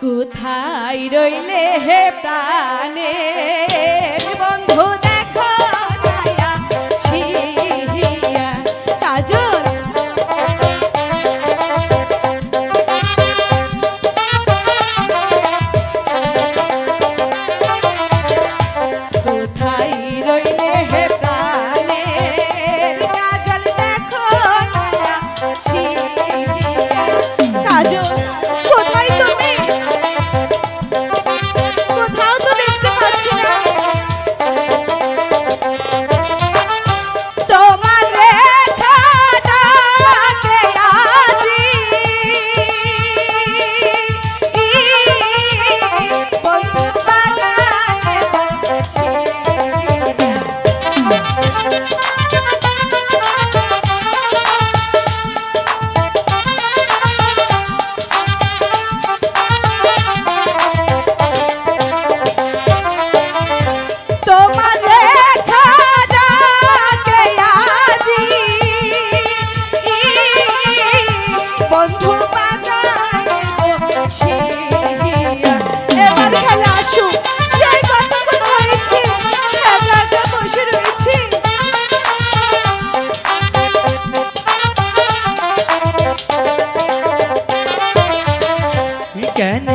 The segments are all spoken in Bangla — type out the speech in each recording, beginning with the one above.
কোথায় রইলে হে প্রাণে বন্ধু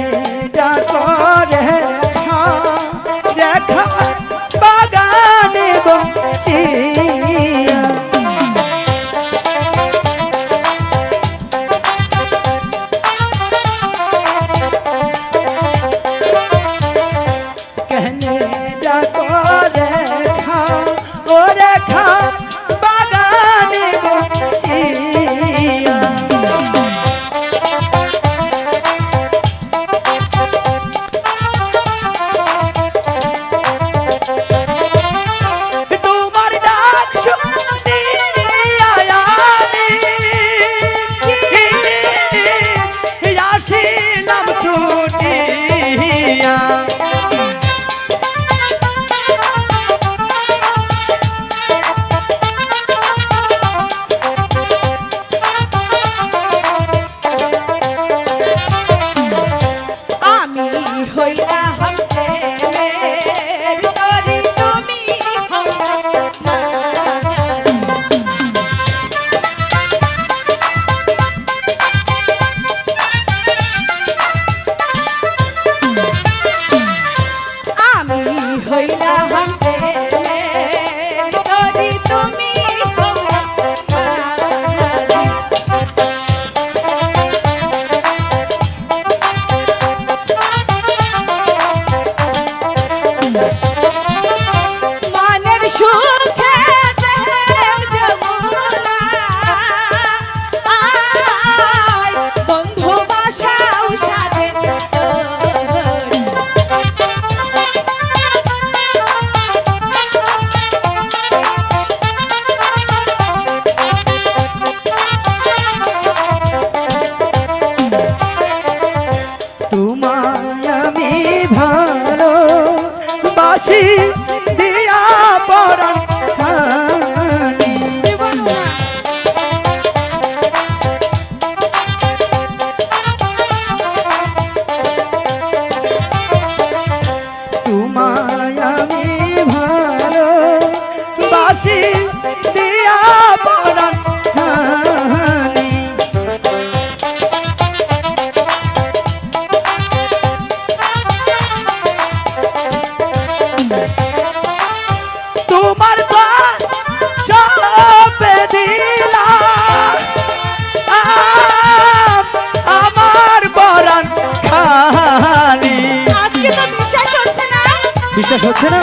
vez. ভালো বাসি দিয়া পরাণ তোমায় আমি ভালো বাসি বিশ্বাস হচ্ছে না?